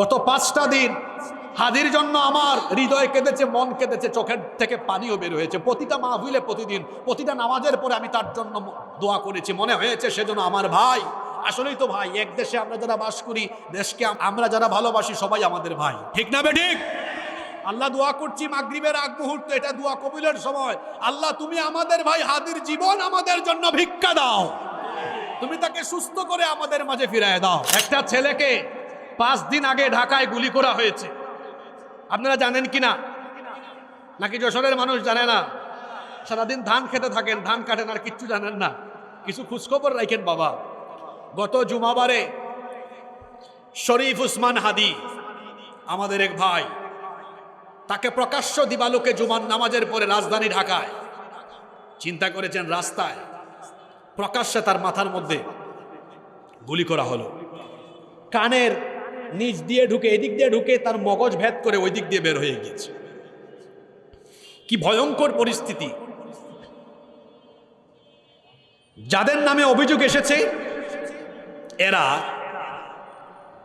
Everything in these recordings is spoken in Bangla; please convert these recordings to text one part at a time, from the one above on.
গত পাঁচটা দিন হাদির জন্য আমার হৃদয় কেঁদেছে, মন কেঁদেছে, চোখের থেকে পানিও বের হয়েছে। প্রতিটা মা মাহফিলে প্রতিদিন, প্রতিটা নামাজের পরে আমি তার জন্য দোয়া করেছি। মনে হয়েছে সেজন্য আমার ভাই। আসলেই তো ভাই, এক দেশে আমরা যারা বাস করি, দেশকে আমরা যারা ভালোবাসি, সবাই আমাদের ভাই। ঠিক না বে ঠিক? আল্লাহ দোয়া করছি মাগরিবের আগ মুহূর্ত, এটা দোয়া কবিলের সময়। আল্লাহ, তুমি আমাদের ভাই, হাদির জীবন আমাদের জন্য ভিক্ষা দাও। তুমি তাকে সুস্থ করে আমাদের মাঝে ফিরায় দাও। একটা ছেলেকে পাঁচ দিন আগে ঢাকায় গুলি করা হয়েছে। আপনারা জানেন কি না? নাকি যশোরের মানুষ জানে না? সারাদিন ধান খেতে থাকেন, ধান কাটেন আর কিচ্ছু জানেন না। কিছু খোঁজখবর রাখেন বাবা। গত জুমাবারে শরীফ উসমান হাদি, আমাদের এক ভাই, তাকে প্রকাশ্য দিবালোকে জুমান নামাজের পরে রাজধানী ঢাকায় চিন্তা করেছেন রাস্তায়। প্রকাশ্যে তার মাথার মধ্যে গুলি করা হলো। কানের নিচ দিয়ে ঢুকে, এদিক দিয়ে ঢুকে তার মগজ ভেদ করে ওই দিক দিয়ে বের হয়ে গিয়েছে। কি ভয়ঙ্কর পরিস্থিতি। যাদের নামে অভিযোগ এসেছে, এরা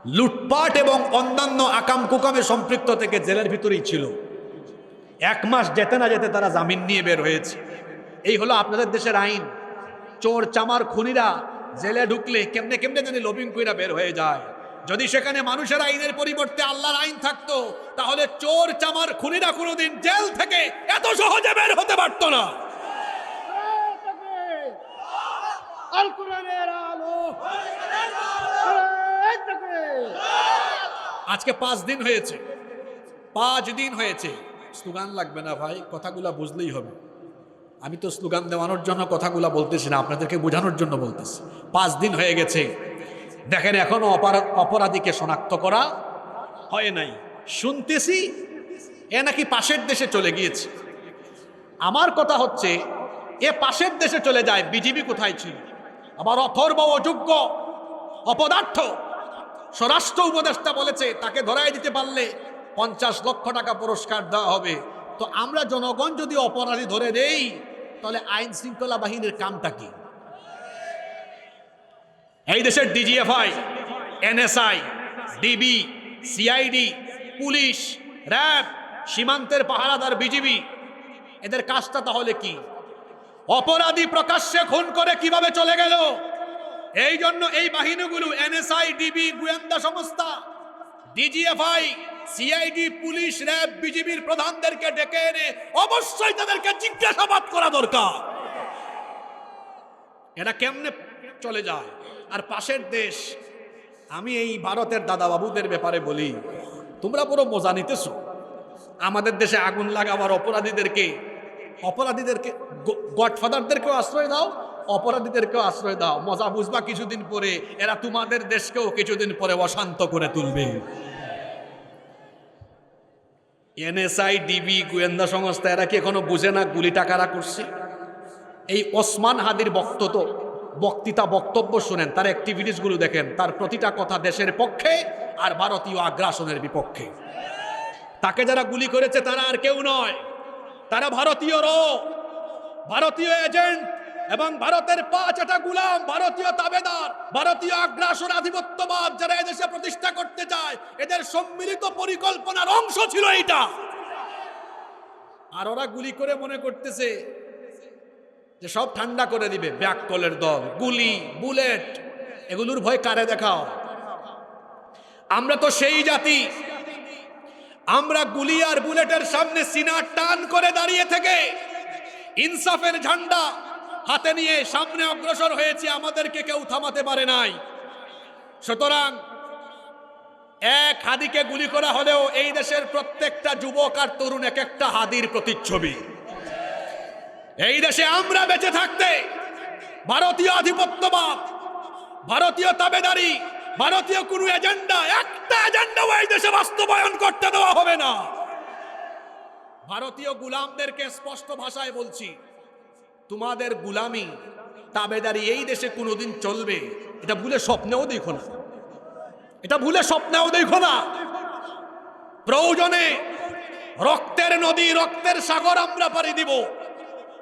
লুটপাট এবং অন্যান্য আকাম কুকামে সম্পৃক্ত থেকে জেলের ভিতরেই ছিল। এক মাস যেতে না যেতে তারা জামিন নিয়ে বের হয়েছে। এই হলো আপনাদের দেশের আইন। চোর, চামার, খুনিরা জেলে ঢুকলে কেমনে কেমনে জানি লবিং কইরা বের হয়ে যায়। যদি সেখানে মানুষের আইনের পরিবর্তে আল্লাহর আইন থাকতো তাহলে চোর চামার খুনিরা কোনোদিন জেল থেকে এত সহজে বের হতে পারতো না! আজকে পাঁচ দিন হয়েছে পাঁচ দিন হয়েছে। স্লোগান লাগবে না ভাই কথাগুলা বুঝলেই হবে। আমি তো স্লোগান দেওয়ানোর জন্য কথাগুলা বলতেছি না আপনাদেরকে বোঝানোর জন্য বলতেছি। পাঁচ দিন হয়ে গেছে দেখেন এখনও অপরাধ অপরাধীকে শনাক্ত করা হয় নাই। শুনতেছি এ নাকি পাশের দেশে চলে গিয়েছে। আমার কথা হচ্ছে, এ পাশের দেশে চলে যায়, বিজিবি কোথায় ছিল? আবার অথর্ব অযোগ্য অপদার্থ স্বরাষ্ট্র উপদেষ্টা বলেছে, তাকে ধরাই দিতে পারলে পঞ্চাশ লক্ষ টাকা পুরস্কার দেওয়া হবে। তো আমরা জনগণ যদি অপরাধী ধরে দেই, তাহলে আইন শৃঙ্খলা বাহিনীর কামটা কি? এই দেশের DGFI NSI DB CID police, RAB, সীমান্তের পাহারাদার বিজিবি এদের কাজটা তাহলে কি? অপরাধী প্রকাশ্যে খুন করে কীভাবে চলে গেল? এই জন্য এই বাহিনীগুলো এনএসআই ডিবি গোয়েন্দা সংস্থা ডিজিএফআই সিআইডি পুলিশ, র্যাব বিজিবির প্রধানদেরকে ডেকে এনে অবশ্যই তাদেরকে জিজ্ঞাসাবাদ করা দরকার। এরা কেমনে চলে যায়? আর পাশের দেশ, আমি এই ভারতের দাদা বাবুদের ব্যাপারে বলি, তোমরা পুরো মজা নিতেছো। আমাদের দেশে আগুন লাগাবার অপরাধীদেরকে অপরাধীদেরকে গডফাদারদেরকেও আশ্রয় দাও, অপরাধীদেরকেও আশ্রয় দাও। মজা বুঝবা কিছুদিন পরে, এরা তোমাদের দেশকেও কিছুদিন পরে অশান্ত করে তুলবে। এনএসআই, ডিবি, গোয়েন্দা সংস্থা, এরা কি এখনও বুঝে না গুলি টাকারা করছে? এই ওসমান হাদির বক্তব্য বক্তৃতা, বক্তব্য শুনেন, তার অ্যাক্টিভিটিসগুলো দেখেন, তার প্রতিটা কথা দেশের পক্ষে আর ভারতীয় আগ্রাসনের বিপক্ষে। তাকে যারা গুলি করেছে, তারা আর কেউ নয়। তারা ভারতীয় র ভারতীয় এজেন্ট এবং ভারতের পাঁচ এটা গুলাম, ভারতীয় তাবেদার, ভারতীয় আগ্রাসন আধিপত্যবাদ যারা এদেশে প্রতিষ্ঠা করতে চায়, এদের সম্মিলিত পরিকল্পনার অংশ ছিল এইটা। আর ওরা গুলি করে মনে করতেছে যে সব ঠান্ডা করে দিবে। ব্যাককলের দল গুলি, বুলেট, এগুলোর ভয় কারে দেখাও? আমরা তো সেই জাতি। আমরা গুলি আর বুলেটের সামনে সিনা টান করে দাঁড়িয়ে থেকে ইনসাফের ঝান্ডা হাতে নিয়ে সামনে অগ্রসর হয়েছে, আমাদেরকে কেউ থামাতে পারে নাই। সুতরাং এক হাদিকে গুলি করা হলেও এই দেশের প্রত্যেকটা যুবক আর তরুণ এক একটা হাদির প্রতিচ্ছবি। এই দেশে আমরা বেঁচে থাকতে ভারতীয় আধিপত্যবাদ, ভারতীয় তাবেদারি, ভারতীয় কোনো এজেন্ডা, একটা এজেন্ডাও এই দেশে বাস্তবায়ন করতে দেওয়া হবে না। ভারতীয় গুলামদেরকে স্পষ্ট ভাষায় বলছি, তোমাদের গুলামি, তাবেদারি এই দেশে কোনোদিন চলবে, এটা ভুলে স্বপ্নেও দেখো না। এটা ভুলে স্বপ্নেও দেখো না। প্রয়োজনে রক্তের নদী, রক্তের সাগর আমরা পাড়ি দিব।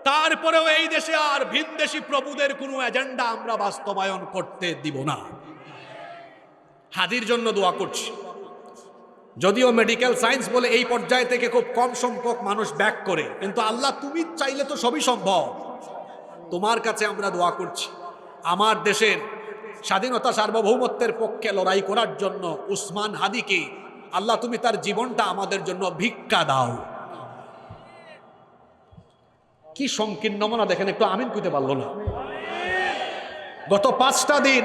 তারপরেও এই দেশে আর ভিনদেশি প্রভুদের কোনো এজেন্ডা আমরা বাস্তবায়ন করতে দিব না। হাদির জন্য দোয়া করছি। যদিও মেডিকেল সায়েন্স বলে এই পর্যায় থেকে খুব কম সংখ্যক মানুষ ব্যাক করে, কিন্তু আল্লাহ তুমি চাইলে তো সবই সম্ভব। তোমার কাছে আমরা দোয়া করছি। আমার দেশের স্বাধীনতা সার্বভৌমত্বের পক্ষে লড়াই করার জন্য উসমান হাদিকে আল্লাহ তুমি তার জীবনটা আমাদের জন্য ভিক্ষা দাও। কি সংকীর্ণ মনা দেখেন, একটু আমিন কইতে পারল না। গত পাঁচটা দিন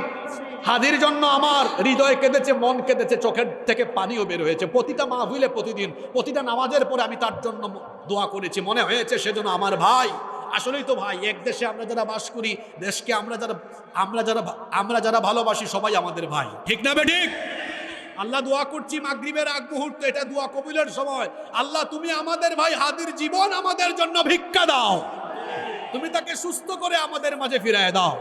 হাদির জন্য আমার হৃদয় কেঁদেছে, মন কেঁদেছে, চোখের থেকে পানিও বের হয়েছে। প্রতিটা মা মাহফিলে প্রতিদিন, প্রতিটা নামাজের পরে আমি তার জন্য দোয়া করেছি। মনে হয়েছে সেজন্য আমার ভাই। আসলেই তো ভাই, এক দেশে আমরা যারা বাস করি, দেশকে আমরা যারা আমরা যারা আমরা যারা ভালোবাসি, সবাই আমাদের ভাই। ঠিক না বে ঠিক? আল্লাহ দোয়া করছি মাগরিবের আগ মুহূর্তে, এটা দোয়া কবিলের সময়। আল্লাহ, তুমি আমাদের ভাই হাদির জীবন আমাদের জন্য ভিক্ষা দাও। তুমি তাকে সুস্থ করে আমাদের মাঝে ফিরায় দাও।